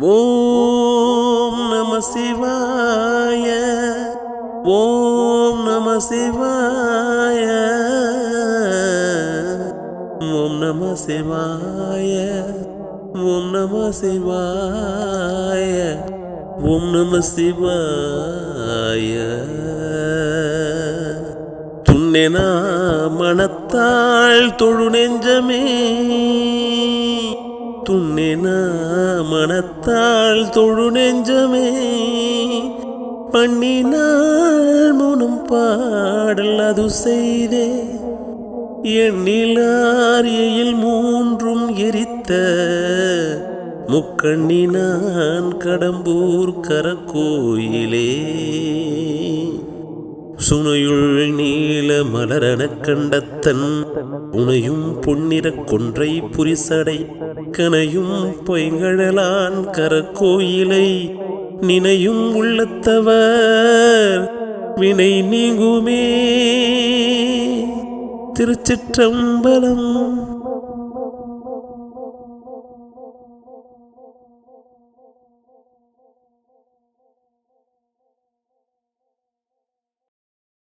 ஓம் நம சிவாய ஓம் நம சிவாய ஓம் நம சிவாய ஓம் நம சிவாய ஓம் நம சிவாய. துண்ணெனா மனத்தாள் தொழு நெஞ்சமே. துண்ணெனா மனத்தாள் தொழு நெஞ்சமே. பண்ணினாள் முனும் பாடல் அது செய்தே. எண்ணிலாரியல் மூன்றும் எரித்த. முக்கண்ணினான் கடம்பூர் கரக்கோயிலே. சுனையுள் நீல மலரன கண்டத்தன் உனையும் பொன்னிற கொன்றை புரிசடை கனையும் பொய்கழலான் கரக்கோயிலை நினையும் உள்ளத்தவர் வினை நீங்குமே திருச்சிற்றம்பலம்.